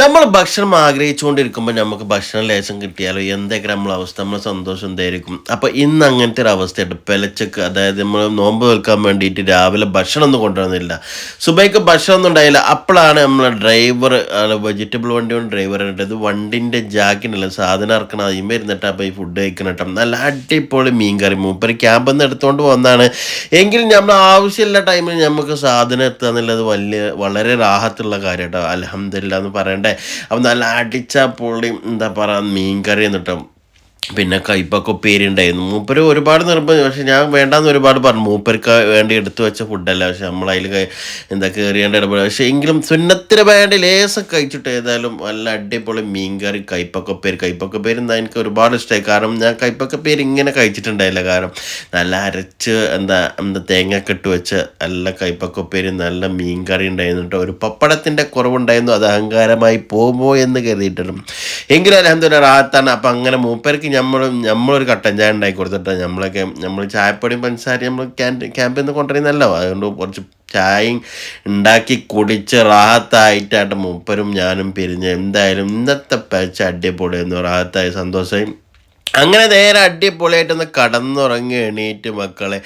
നമ്മൾ ഭക്ഷണം ആഗ്രഹിച്ചുകൊണ്ടിരിക്കുമ്പോൾ നമുക്ക് ഭക്ഷണം ലേശം കിട്ടിയാലോ? എന്തൊക്കെ നമ്മളെ അവസ്ഥ? നമ്മൾ സന്തോഷം എന്തായിരിക്കും? അപ്പോൾ ഇന്ന് അങ്ങനത്തെ ഒരു അവസ്ഥയുണ്ട്. പെലച്ചക്ക് അതായത് നമ്മൾ നോമ്പ് വെക്കാൻ വേണ്ടിയിട്ട് രാവിലെ ഭക്ഷണം ഒന്നും കൊണ്ടുവന്നില്ല. സുബൈക്ക് ഭക്ഷണം ഒന്നും ഉണ്ടായില്ല. അപ്പോഴാണ് നമ്മൾ ഡ്രൈവർ വെജിറ്റബിൾ വണ്ടി കൊണ്ട് ഡ്രൈവർ ഇത് വണ്ടിന്റെ ജാക്കിനല്ല സാധനം ഇറക്കണം അതിന് ഇരുന്നിട്ട് അപ്പോൾ ഈ ഫുഡ് കഴിക്കണം കേട്ടോ നല്ല അടിപൊളി മീൻ കറി മൂപ്പർ ക്യാമ്പിൽ നിന്ന് എടുത്തുകൊണ്ട് വന്നാണ് എങ്കിലും നമ്മൾ ആവശ്യമില്ല ടൈമിൽ നമുക്ക് സാധനം എത്തുക എന്നുള്ളത് വലിയ വളരെ റാഹത്തുള്ള കാര്യം കേട്ടോ അലഹമില്ല എന്ന് പറയണ്ടേ അപ്പം നല്ല അടിച്ച പൊള്ളി എന്താ പറയുക മീൻ കറി എന്നിട്ടും. പിന്നെ കയ്പൊക്കെ ഉപ്പേരി ഉണ്ടായിരുന്നു മൂപ്പര് ഒരുപാട് നിർബന്ധം. പക്ഷെ ഞാൻ വേണ്ടാന്ന് ഒരുപാട് പറഞ്ഞു. മൂപ്പർക്ക് വേണ്ടി എടുത്തു വെച്ച ഫുഡല്ല പക്ഷെ നമ്മളതിൽ എന്താ കയറിയേണ്ട ഇടപെടുക പക്ഷെ എങ്കിലും സുന്നത്തിന് വേണ്ടി ലേസം കഴിച്ചിട്ട് ഏതായാലും നല്ല അടിപൊളി മീൻ കറി കയ്പൊക്കെ പേര് കയ്പൊക്കെ പേര് എനിക്ക് ഒരുപാട് ഇഷ്ടമായി കാരണം ഞാൻ കയ്പൊക്കെ പേര് ഇങ്ങനെ കഴിച്ചിട്ടുണ്ടായില്ല. കാരണം നല്ല അരച്ച് എന്താ എന്താ തേങ്ങ കെട്ട് വെച്ച് നല്ല കയ്പൊക്കെ പേര് നല്ല മീൻ കറി ഉണ്ടായിരുന്നു ഒരു പപ്പടത്തിന്റെ കുറവുണ്ടായിരുന്നു. അത് അഹങ്കാരമായി പോകുമോ എന്ന് കരുതിയിട്ടുണ്ട് എങ്കിലും അലഹമ്മദ് റാത്താണ് അപ്പം അങ്ങനെ മൂപ്പർക്ക് നമ്മൾ നമ്മളൊരു കട്ടൻ ചായ ഉണ്ടാക്കി കൊടുത്തിട്ട് നമ്മളൊക്കെ നമ്മൾ ചായപ്പൊടിയും പഞ്ചസാരയും നമ്മൾ ക്യാമ്പിൽ നിന്ന് കൊണ്ടുവരുന്നല്ലോ അതുകൊണ്ട് കുറച്ച് ചായയും ഉണ്ടാക്കി കുടിച്ച് റാഹത്തായിട്ടായിട്ട് മൂപ്പരും ഞാനും പിരിഞ്ഞ് എന്തായാലും ഇന്നത്തെ പച്ച അടിപൊളിയെന്ന് റാഹത്തായി സന്തോഷമായി. അങ്ങനെ നേരെ അടിപൊളിയായിട്ടൊന്ന് കടന്നുറങ്ങി എണീറ്റ് മക്കളെ.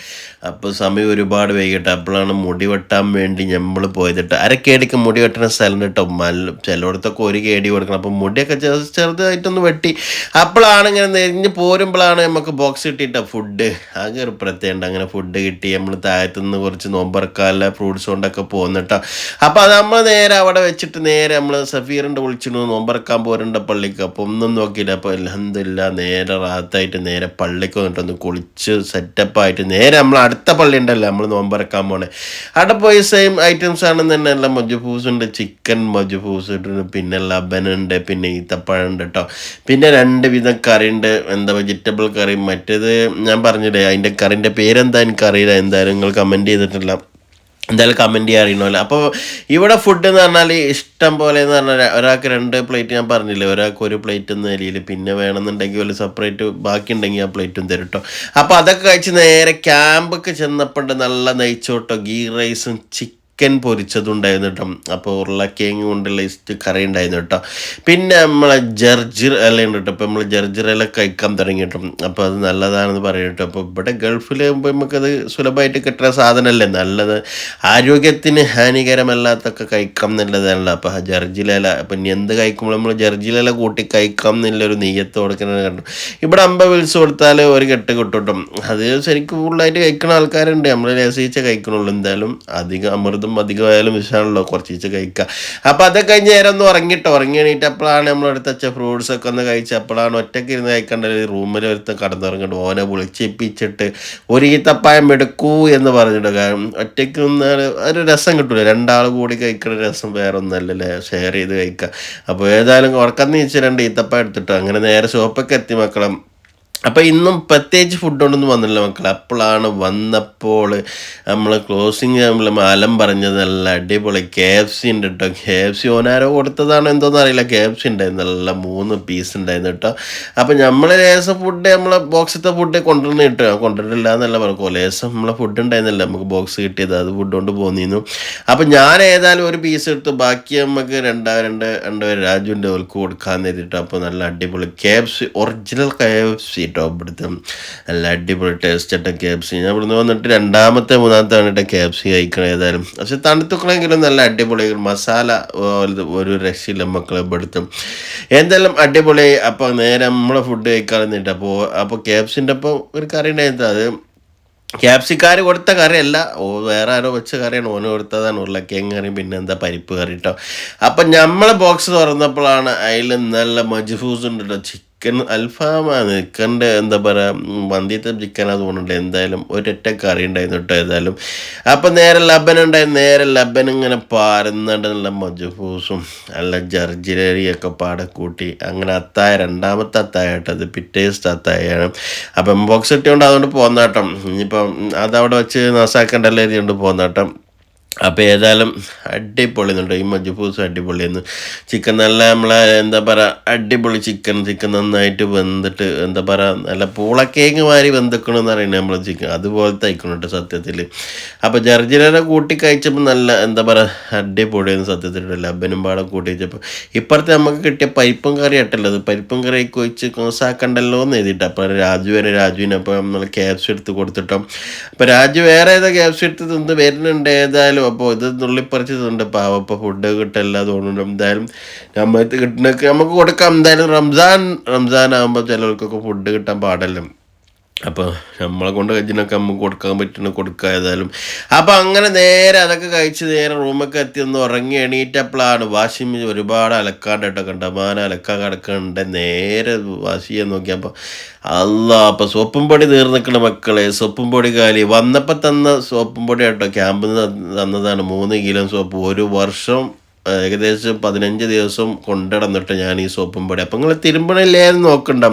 അപ്പോൾ സമയം ഒരുപാട് വൈകിട്ട്. അപ്പോഴാണ് മുടി വെട്ടാൻ വേണ്ടി നമ്മൾ പോയതിട്ട് അരക്കേടിക്ക് മുടി വെട്ടണ സ്ഥലം കേട്ടോ മല്ല ചിലയിടത്തൊക്കെ ഒരു കേടി കൊടുക്കണം. അപ്പോൾ മുടിയൊക്കെ ചെറു ചെറുതായിട്ടൊന്ന് വെട്ടി. അപ്പോഴാണ് ഇങ്ങനെ നെരിഞ്ഞ് പോരുമ്പോഴാണ് നമുക്ക് ബോക്സ് കിട്ടിയിട്ട ഫുഡ് ആകെ ഒരു പ്രത്യേകമുണ്ട് അങ്ങനെ ഫുഡ് കിട്ടി. നമ്മൾ താഴത്തുനിന്ന് കുറച്ച് നോമ്പറക്കാല ഫ്രൂട്ട്സ് കൊണ്ടൊക്കെ പോകുന്നിട്ടോ അപ്പോൾ അത് നമ്മൾ നേരെ അവിടെ വെച്ചിട്ട് നേരെ നമ്മൾ സഫീറിന്റെ വിളിച്ചിട്ട് നോമ്പറക്കാൻ പോരുണ്ട പള്ളിക്ക്. അപ്പോൾ ഒന്നും നോക്കിയില്ല. അപ്പോൾ അലഹമില്ല നേരെ റാത്തായിട്ട് നേരെ പള്ളിക്ക് വന്നിട്ടൊന്ന് കുളിച്ച് സെറ്റപ്പായിട്ട് നേരെ നമ്മൾ അടുത്ത പള്ളി ഉണ്ടല്ലോ നമ്മൾ നോമ്പറക്കാൻ പോണേ. അവിടെ പോയി സെയിം ഐറ്റംസ് ആണെന്ന് തന്നെ എല്ലാം മജുഫൂസ് ഉണ്ട്. ചിക്കൻ മജുഫൂസ് ഉണ്ട് പിന്നെ ലബനുണ്ട് പിന്നെ ഈത്തപ്പഴം ഉണ്ട് കേട്ടോ പിന്നെ രണ്ട് വിധം കറി ഉണ്ട്. എന്താ വെജിറ്റബിൾ കറി മറ്റേത് ഞാൻ പറഞ്ഞില്ലേ അതിന്റെ കറിന്റെ പേരെന്താ എനിക്കറിയില്ല. എന്തായാലും നിങ്ങൾ കമന്റ് ചെയ്തിട്ടില്ല. എന്തായാലും കമന്റ് ചെയ്യാൻ അറിയണമല്ലോ അപ്പോൾ ഇവിടെ ഫുഡ് എന്ന് പറഞ്ഞാൽ ഇഷ്ടം പോലെ എന്ന് പറഞ്ഞാൽ ഒരാൾക്ക് രണ്ട് പ്ലേറ്റ് ഞാൻ പറഞ്ഞില്ലേ? ഒരാൾക്ക് ഒരു പ്ലേറ്റ് എന്ന നിലയിൽ പിന്നെ വേണമെന്നുണ്ടെങ്കിൽ ഒരു സെപ്പറേറ്റ് ബാക്കി ഉണ്ടെങ്കിൽ ആ പ്ലേറ്റും തരും കേട്ടോ അപ്പോൾ അതൊക്കെ കഴിച്ച് നേരെ ക്യാമ്പൊക്കെ ചെന്നപ്പോൾ നല്ല നെയ്ച്ചോട്ടോ ഗീ റൈസും ചിക്കൻ പൊരിച്ചതുണ്ടായിരുന്നു കേട്ടോ അപ്പോൾ ഉരുളക്കിഴങ്ങ് കൊണ്ടുള്ള ഇസ്റ്റ് കറി ഉണ്ടായിരുന്നു കേട്ടോ. പിന്നെ നമ്മളെ ജർജിർ ഇല ഉണ്ട് കേട്ടോ. അപ്പോൾ നമ്മൾ ജർജിർ ഇല കഴിക്കാൻ തുടങ്ങി കേട്ടോ അപ്പോൾ അത് നല്ലതാണെന്ന് പറയും കേട്ടോ. അപ്പോൾ ഇവിടെ ഗൾഫിൽ പോകുമ്പോൾ നമുക്കത് സുലഭമായിട്ട് കിട്ടുന്ന സാധനമല്ലേ? നല്ലത് ആരോഗ്യത്തിന് ഹാനികരമല്ലാത്തൊക്കെ കഴിക്കാം എന്നുള്ളതാണല്ലോ. അപ്പോൾ ആ ഇല അപ്പം ഇനി എന്ത് കഴിക്കുമ്പോൾ നമ്മൾ ജർജിലില കൂട്ടി കഴിക്കാം എന്നുള്ളൊരു നെയ്യത്ത് കൊടുക്കുന്നത് കണ്ടു. ഇവിടെ അമ്പ വിളിച്ച് കൊടുത്താൽ ഒരു കെട്ട് കിട്ടും അത് ശരിക്കും ഫുള്ളായിട്ട് കഴിക്കുന്ന ആൾക്കാരുണ്ട്. നമ്മൾ രസിച്ച് കഴിക്കണുള്ളൂ. എന്തായാലും അധികം അമൃതം അധികമായാലും വിഷമാണല്ലോ കുറച്ച് കഴിക്കുക അപ്പോൾ അതൊക്കെ കഴിഞ്ഞ് നേരം ഒന്ന് ഉറങ്ങിയിട്ട് ഉറങ്ങി എണീറ്റപ്പോഴാണ് നമ്മൾ നമ്മളെടുത്ത് വെച്ച ഫ്രൂട്ട്സ് ഒക്കെ ഒന്ന് കഴിച്ച് അപ്പോഴാണ് ഒറ്റയ്ക്ക് ഇരുന്ന് കഴിക്കേണ്ട റൂമിൽ ഒരുത്ത് കടന്നുറങ്ങിയിട്ട് ഓനെ വിളിച്ചിപ്പിച്ചിട്ട് ഒരു ഈത്തപ്പായം എടുക്കൂ എന്ന് പറഞ്ഞിട്ട് കാരണം ഒറ്റയ്ക്ക് നിന്ന് ഒരു രസം കിട്ടില്ല രണ്ടാൾ കൂടി കഴിക്കുന്ന രസം വേറെ ഒന്നല്ലല്ലേ ഷെയർ ചെയ്ത് കഴിക്കുക അപ്പോൾ ഏതായാലും ഉറക്കം നീച്ച് രണ്ട് ഈത്തപ്പായം എടുത്തിട്ട് അങ്ങനെ നേരെ ഷോപ്പൊക്കെ എത്തി മക്കളും. അപ്പോൾ ഇന്നും പ്രത്യേകിച്ച് ഫുഡ് കൊണ്ടൊന്നും വന്നില്ല മക്കളെ. അപ്പോഴാണ് വന്നപ്പോൾ നമ്മൾ ക്ലോസിങ് നമ്മൾ അലം പറഞ്ഞത് നല്ല അടിപൊളി കെ എഫ് സി ഉണ്ട് കേട്ടോ കെ എഫ് സി ഓനാരോ കൊടുത്തതാണോ എന്തോന്ന് അറിയില്ല. കെ എഫ് സി ഉണ്ടായിരുന്നു. നല്ല മൂന്ന് പീസ് ഉണ്ടായിരുന്നു കേട്ടോ അപ്പോൾ നമ്മൾ ലേസം ഫുഡ് നമ്മളെ ബോക്സിലത്തെ ഫുഡ് കൊണ്ടുവന്ന് കിട്ടുക കൊണ്ടിട്ടില്ല എന്നല്ല പറഞ്ഞു ലേസം നമ്മളെ ഫുഡ് ഉണ്ടായിരുന്നില്ല. നമുക്ക് ബോക്സ് കിട്ടിയത്. അത് ഫുഡ് കൊണ്ട് പോന്നിരുന്നു. അപ്പോൾ ഞാൻ ഏതായാലും ഒരു പീസ് എടുത്തു. ബാക്കി നമുക്ക് രണ്ടാ രണ്ട് രണ്ടുപേർ രാജുവിന്റെ ഓൽക്ക് കൊടുക്കാൻ നേരിട്ടോ അപ്പോൾ നല്ല അടിപൊളി K F C original K F C കേട്ടോ ഇവിടുത്തെ നല്ല അടിപൊളി ടേസ്റ്റ് ആയിട്ട് കെ എഫ് സി ഞാൻ ഇവിടുന്ന് വന്നിട്ട് രണ്ടാമത്തെ മൂന്നാമത്തെ വന്നിട്ട് കെ എഫ് സി കഴിക്കണം ഏതായാലും. പക്ഷെ തണുത്തുക്കളെങ്കിലും നല്ല അടിപൊളി മസാല ഒരു- രക്ഷയില്ല മക്കളെ ഇവിടുത്തെ എന്തായാലും അടിപൊളി. അപ്പോൾ നേരെ നമ്മളെ ഫുഡ് കഴിക്കാൻ നിന്നിട്ട് അപ്പോൾ അപ്പോൾ കെ എഫ് സിന്റെ അപ്പോൾ ഒരു കറി ഉണ്ടായിരുന്നു. അത് ക്യാപ്സിക്കാർ കൊടുത്ത കറിയല്ല. ഓ വേറെ ആരോ വെച്ച കറിയാണ്. ഓന് കൊടുത്തതാണ് ഉരുളക്കിഴങ്ങ് കറി പിന്നെ എന്താ പരിപ്പ് കറി കേട്ടോ അപ്പം നമ്മളെ ബോക്സ് തുറന്നപ്പോഴാണ് അതിൽ നല്ല മജ്ഫൂസ് ഉണ്ട് കേട്ടോ ചിക്കൻ അൽഫാമാണ്. ചിക്കന്റെ എന്താ പറയുക മന്തിയത്തെ ചിക്കൻ തോന്നുന്നുണ്ട്. എന്തായാലും ഒരൊറ്റ കറി ഉണ്ടായിരുന്നു കേട്ടോ ഏതായാലും. അപ്പം നേരെ ലബൻ ഉണ്ടായിരുന്നു നേരെ ലബൻ ഇങ്ങനെ പാരുന്നുണ്ട് നല്ല മജുഫൂസും നല്ല ജർജിലേറിയൊക്കെ പാടെ കൂട്ടി. അങ്ങനെ അത്തായ രണ്ടാമത്തെ അത്തായ കേട്ടോ അത്. പിറ്റേസ്റ്റ് അത്തായാണ്. അപ്പം ബോക്സ് ഇട്ടുകൊണ്ട് അതുകൊണ്ട് പോന്നാട്ടം. ഇനിയിപ്പം അതവിടെ വെച്ച് നാസാക്കണ്ടല്ലോ എഴുതിയുണ്ട് പോന്നാട്ടം. അപ്പോൾ ഏതായാലും അടിപൊളി എന്നുണ്ട് ഈ മജ്ജുപൂസ് അടിപൊളിയെന്ന് ചിക്കൻ നല്ല നമ്മളെ എന്താ പറയുക അടിപൊളി ചിക്കൻ ചിക്കൻ നന്നായിട്ട് വെന്തിട്ട് എന്താ പറയുക നല്ല പൂളക്കേങ്ങ് മാറി വെന്തിക്കണമെന്ന് പറയുന്നത് നമ്മൾ ചിക്കൻ അതുപോലത്തെ കേട്ടോ സത്യത്തിൽ അപ്പോൾ ജർജിനെ കൂട്ടി കഴിച്ചപ്പോൾ നല്ല എന്താ പറയുക അടിപൊളിയെന്ന് സത്യത്തിൽ ലബനും പാടം കൂട്ടി വെച്ചപ്പോൾ ഇപ്പുറത്തെ നമുക്ക് കിട്ടിയ പരിപ്പും കറി ആട്ടല്ലത് പരിപ്പും കറി ഒഴിച്ച് കോസാക്കണ്ടല്ലോ എന്ന് എഴുതിയിട്ട്. അപ്പോൾ രാജു വരെ രാജുവിന് അപ്പോൾ നമ്മൾ ക്യാപ്സ് എടുത്ത് കൊടുത്തിട്ടോ. അപ്പോൾ രാജു വേറെ ഏതാ ക്യാപ്സ് എടുത്ത് തിന്ന് വരുന്നുണ്ട്? ഏതായാലും അപ്പോൾ ഇത് നുള്ളിപ്പറിച്ച് തിന്നുണ്ട് പാവം അപ്പോൾ ഫുഡ് കിട്ടില്ല തോന്നുന്നു എന്തായാലും നമ്മൾ കിട്ടുന്നൊക്കെ നമുക്ക് കൊടുക്കാം. എന്തായാലും റംസാൻ റംസാൻ ആകുമ്പോൾ ചിലർക്കൊക്കെ ഫുഡ് കിട്ടാൻ പാടല്ലോ? അപ്പോൾ നമ്മളെ കൊണ്ട് കഴിച്ചിനൊക്കെ നമുക്ക് കൊടുക്കാൻ പറ്റുന്ന കൊടുക്കുക ഏതായാലും. അപ്പോൾ അങ്ങനെ നേരെ അതൊക്കെ കഴിച്ച് നേരെ റൂമൊക്കെ എത്തി ഒന്ന് ഉറങ്ങി എണീറ്റപ്പോഴാണ് വാഷിംഗ് മെഷീൻ ഒരുപാട് അലക്കാണ്ടിട്ടൊക്കെ ഉണ്ട് കണ്ടമാനം അലക്കാൻ കിടക്കുന്നുണ്ട് നേരെ വാഷ് ചെയ്യാൻ നോക്കിയപ്പോൾ അല്ല അപ്പോൾ സോപ്പും പൊടി തീർന്നിക്കണ മക്കളെ സോപ്പും പൊടി കാലി. വന്നപ്പോൾ തന്ന സോപ്പും പൊടി കേട്ടോ. ക്യാമ്പിൽ നിന്ന് തന്നതാണ്. മൂന്ന് കിലോ സോപ്പ് ഒരു വർഷം ഏകദേശം പതിനഞ്ച് ദിവസം കൊണ്ടിടന്നിട്ട് ഞാൻ ഈ സോപ്പും പൊടി. അപ്പം നിങ്ങൾ തിരുമ്പണില്ലേ എന്ന് നോക്കണ്ട.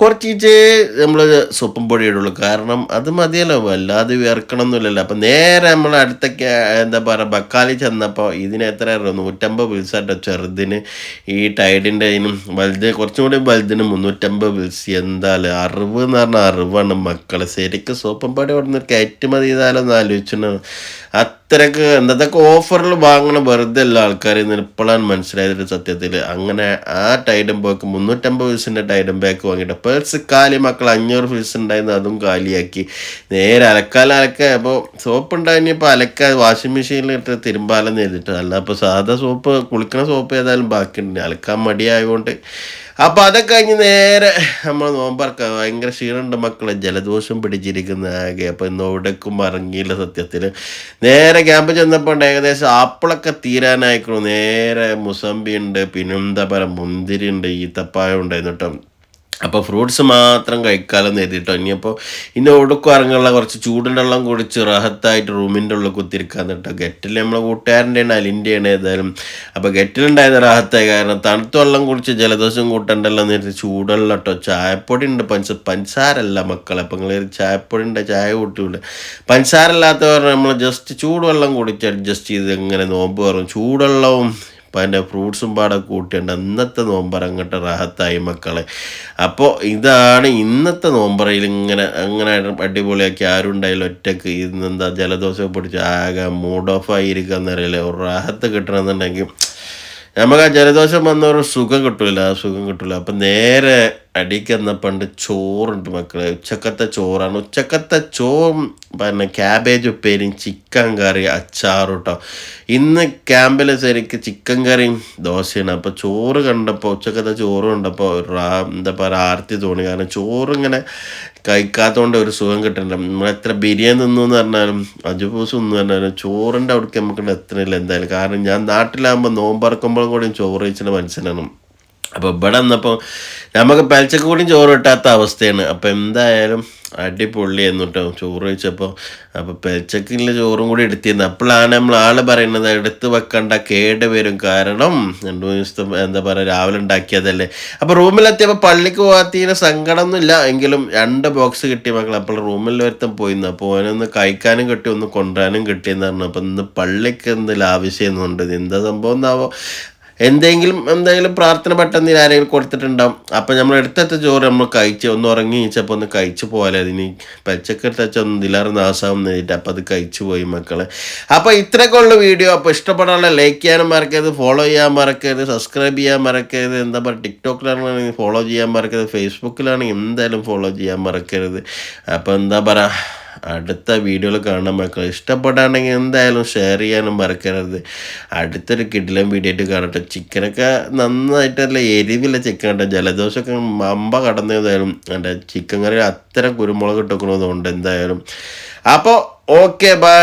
കുറച്ചിച്ച് നമ്മൾ സോപ്പും പൊടി ഇടുള്ളൂ. കാരണം അത് മതിയല്ലോ. വല്ലാതെ വിയർക്കണമെന്നില്ലല്ലോ അപ്പം നേരെ നമ്മൾ അടുത്തൊക്കെ എന്താ പറയുക ബക്കാലി ചെന്നപ്പോൾ ഇതിന് എത്ര നൂറ്റമ്പത് ബിൽസാട്ടോ ചെറുതിന്. ഈ ടൈഡിന്റെ ഇതിനും വലുത് കുറച്ചും കൂടി വലുതിന് മുന്നൂറ്റമ്പത് ബിൽസ് എന്തായാലും അറിവ് എന്ന് പറഞ്ഞാൽ അറിവാണ് മക്കളെ. ശരിക്കും സോപ്പും പൊടി കൊടുക്കുന്ന കയറ്റുമതി ചെയ്താലോ എന്ന് അത്രയ്ക്ക് എന്തൊക്കെ ഓഫറിൽ വാങ്ങണ വെറുതെ അല്ല ആൾക്കാർ ഇപ്പോഴാണ് മനസ്സിലായത് സത്യത്തിൽ. അങ്ങനെ ആ ടൈഡൻ ബാക്ക് മുന്നൂറ്റമ്പത് പീസിന്റെ ടൈഡൻ ബാക്ക് വാങ്ങിയിട്ട് പേഴ്സ് കാലി മക്കൾ അഞ്ഞൂറ് പീസ് ഉണ്ടായിരുന്നു അതും കാലിയാക്കി. നേരെ അലക്കാലം അലക്കാൻ അപ്പോൾ സോപ്പ് ഉണ്ടായിരുന്നപ്പോൾ അലക്ക. വാഷിംഗ് മെഷീനിൽ ഇട്ട് തിരുമ്പാലം ചെയ്തിട്ട് അല്ല അപ്പോൾ സാധാ സോപ്പ് കുളിക്കണ സോപ്പ് ഏതായാലും ബാക്കിയുണ്ട്. അലക്കാൻ മടിയായതുകൊണ്ട് അപ്പോൾ അതൊക്കെ കഴിഞ്ഞ് നേരെ നമ്മൾ നോമ്പറക്ക. ഭയങ്കര ക്ഷീണമുണ്ട് മക്കളെ. ജലദോഷം പിടിച്ചിരിക്കുന്ന ആകെ. അപ്പോൾ ഇന്ന് എവിടേക്കും ഇറങ്ങിയില്ല സത്യത്തിൽ നേരെ ക്യാമ്പ് ചെന്നപ്പോൾ ഏകദേശം ആപ്പിളൊക്കെ തീരാനായിക്കണു. നേരെ മുസമ്പി ഉണ്ട് പിന്നെന്താ പറയുക മുന്തിരി ഉണ്ട് ഈത്തപ്പായം ഉണ്ടായിരുന്നു കേട്ടോ അപ്പോൾ ഫ്രൂട്ട്സ് മാത്രം കഴിക്കാലം നേരിട്ടോ ഇനിയിപ്പോൾ ഇനി ഒടുക്കും ഇറങ്ങുള്ള കുറച്ച് ചൂടിന്റെ വെള്ളം കുടിച്ച് റഹത്തായിട്ട് റൂമിന്റെ ഉള്ളിൽ കുത്തിരിക്കാൻ കേട്ടോ. ഗെറ്റിൽ നമ്മളെ കൂട്ടുകാരന്റെയാണ് അലിന്റെയാണ് ഏതായാലും. അപ്പോൾ ഗെറ്റിലുണ്ടായത് റാഹത്തായി കാരണം തണുത്ത വെള്ളം കുടിച്ച് ജലദോഷം കൂട്ടണ്ടല്ലോ നേരിട്ട് ചൂടുള്ള കേട്ടോ. ചായപ്പൊടി ഉണ്ട്. പഞ്ച പഞ്ചസാരല്ല മക്കളെ. അപ്പം നിങ്ങൾ ചായപ്പൊടി ഉണ്ട് ചായ കൂട്ടിയുണ്ട് പഞ്ചസാരല്ലാത്തവർ നമ്മൾ ജസ്റ്റ് ചൂടുവെള്ളം കുടിച്ച് അഡ്ജസ്റ്റ് ചെയ്ത് ഇങ്ങനെ നോമ്പ് കയറും ചൂടുവെള്ളവും അപ്പം അതിന്റെ ഫ്രൂട്ട്സും പാടെ കൂട്ടിയുണ്ട് ഇന്നത്തെ നോമ്പറ അങ്ങോട്ട് റാഹത്തായി മക്കളെ. അപ്പോൾ ഇതാണ് ഇന്നത്തെ നോമ്പറയിൽ ഇങ്ങനെ അങ്ങനെ അടിപൊളിയാക്കി ആരും ഉണ്ടായില്ല. ഒറ്റയ്ക്ക് ഇന്നെന്താ ജലദോഷം പിടിച്ച് ആകെ മൂഡ് ഓഫ് ആയിരിക്കുക എന്നറിയില്ല ഒരു റാഹത്ത് കിട്ടണമെന്നുണ്ടെങ്കിൽ നമുക്ക് ആ ജലദോഷം വന്ന ഒരു സുഖം കിട്ടില്ല ആ സുഖം കിട്ടില്ല അപ്പം നേരെ അടിക്കുന്ന പണ്ട് ചോറുണ്ട് മക്കളെ. ഉച്ചക്കത്തെ ചോറാണ്. ഉച്ചക്കത്തെ ചോറും പിന്നെ ക്യാബേജ് ഉപ്പേരിയും ചിക്കൻ കറി അച്ചാറും കേട്ടോ ഇന്ന് ക്യാമ്പിൽ ശരിക്ക് ചിക്കൻ കറിയും ദോശയാണ്. അപ്പോൾ ചോറ് കണ്ടപ്പോൾ ഉച്ചക്കത്തെ ചോറ് കണ്ടപ്പോൾ എന്താ പറയുക ആർത്തി തോന്നി. കാരണം ചോറ് ഇങ്ങനെ കഴിക്കാത്തതുകൊണ്ട് ഒരു സുഖം കിട്ടണ്ട നമ്മൾ എത്ര ബിരിയാണി തിന്നു എന്ന് പറഞ്ഞാലും അജുപൂസ് എന്ന് പറഞ്ഞാലും ചോറിന്റെ അവിടേക്ക് നമുക്ക് എത്തണില്ല എന്തായാലും. കാരണം ഞാൻ നാട്ടിലാകുമ്പോൾ നോമ്പറക്കുമ്പോഴും കൂടി ചോറ് കഴിച്ചിട്ട് മനസ്സിലാണ് അപ്പോൾ ഇവിടെ വന്നപ്പോൾ നമുക്ക് പലിച്ചക്ക് കൂടിയും ചോറ് കിട്ടാത്ത അവസ്ഥയാണ്. അപ്പോൾ എന്തായാലും അടിപൊളി എന്നിട്ടോ ചോറ് കഴിച്ചപ്പോൾ അപ്പോൾ പെൽച്ചക്കിലെ ചോറും കൂടി എടുത്തിരുന്നു. അപ്പോഴാണ് നമ്മൾ ആൾ പറയുന്നത് എടുത്ത് വെക്കണ്ട കേട് വരും. കാരണം രണ്ട് മൂന്ന് ദിവസത്തെ എന്താ പറയുക രാവിലെ ഉണ്ടാക്കിയതല്ലേ. അപ്പോൾ റൂമിലെത്തിയപ്പോൾ പള്ളിക്ക് പോകാത്തതിന് സങ്കടമൊന്നുമില്ല. എങ്കിലും രണ്ട് ബോക്സ് കിട്ടിയ മക്കൾ അപ്പോൾ റൂമിൽ ഒരുത്തം പോയിരുന്നു അപ്പോൾ ഓനൊന്ന് കഴിക്കാനും കിട്ടി ഒന്ന് കൊണ്ടുവരാനും കിട്ടിയെന്ന് പറഞ്ഞു. അപ്പോൾ ഇന്ന് പള്ളിക്ക് എന്തെങ്കിലും ആവശ്യമെന്നുണ്ട് എന്താ സംഭവം എന്നാവോ? എന്തെങ്കിലും എന്തെങ്കിലും പ്രാർത്ഥന പെട്ടെന്ന് ആരെങ്കിലും കൊടുത്തിട്ടുണ്ടാവും. അപ്പം നമ്മൾ എടുത്തെത്ത ചോറ് നമ്മൾ കഴിച്ച് ഒന്ന് ഉറങ്ങി കഴിച്ചപ്പോൾ ഒന്ന് കഴിച്ചു പോലെ അതിന് പച്ചക്കെടുത്ത് വെച്ചാൽ ഒന്ന് ഇതിലാറ് നാശമാവും എന്നിട്ട് അപ്പം അത് കഴിച്ചു പോയി മക്കളെ. അപ്പോൾ ഇത്രയൊക്കെ ഉള്ള വീഡിയോ. അപ്പോൾ ഇഷ്ടപ്പെടാനുള്ള ലൈക്ക് ചെയ്യാനും മറക്കരുത് ഫോളോ ചെയ്യാൻ മറക്കരുത് സബ്സ്ക്രൈബ് ചെയ്യാൻ മറക്കരുത്. എന്താ പറയുക ടിക്ടോക്കിലാണെങ്കിൽ ഫോളോ ചെയ്യാൻ മറക്കരുത് ഫേസ്ബുക്കിലാണെങ്കിൽ എന്തായാലും ഫോളോ ചെയ്യാൻ മറക്കരുത്. അപ്പോൾ എന്താ പറയുക അടുത്ത വീഡിയോകൾ കാണാൻ മക്കൾ ഇഷ്ടപ്പെട്ടാണെങ്കിൽ എന്തായാലും ഷെയർ ചെയ്യാനും മറക്കരുത്. അടുത്തൊരു കിടിലം വീഡിയോ ആയിട്ട് കാണട്ടെ. ചിക്കനൊക്കെ നന്നായിട്ടല്ല എരിവില്ല ചിക്കൻ കേട്ടോ ജലദോഷമൊക്കെ മമ്പ കടന്നതായാലും എന്റെ ചിക്കൻ കറി അത്ര കുരുമുളക് ഇട്ടേക്കണമെന്നുണ്ട് എന്തായാലും. അപ്പോൾ ഓക്കെ ബൈ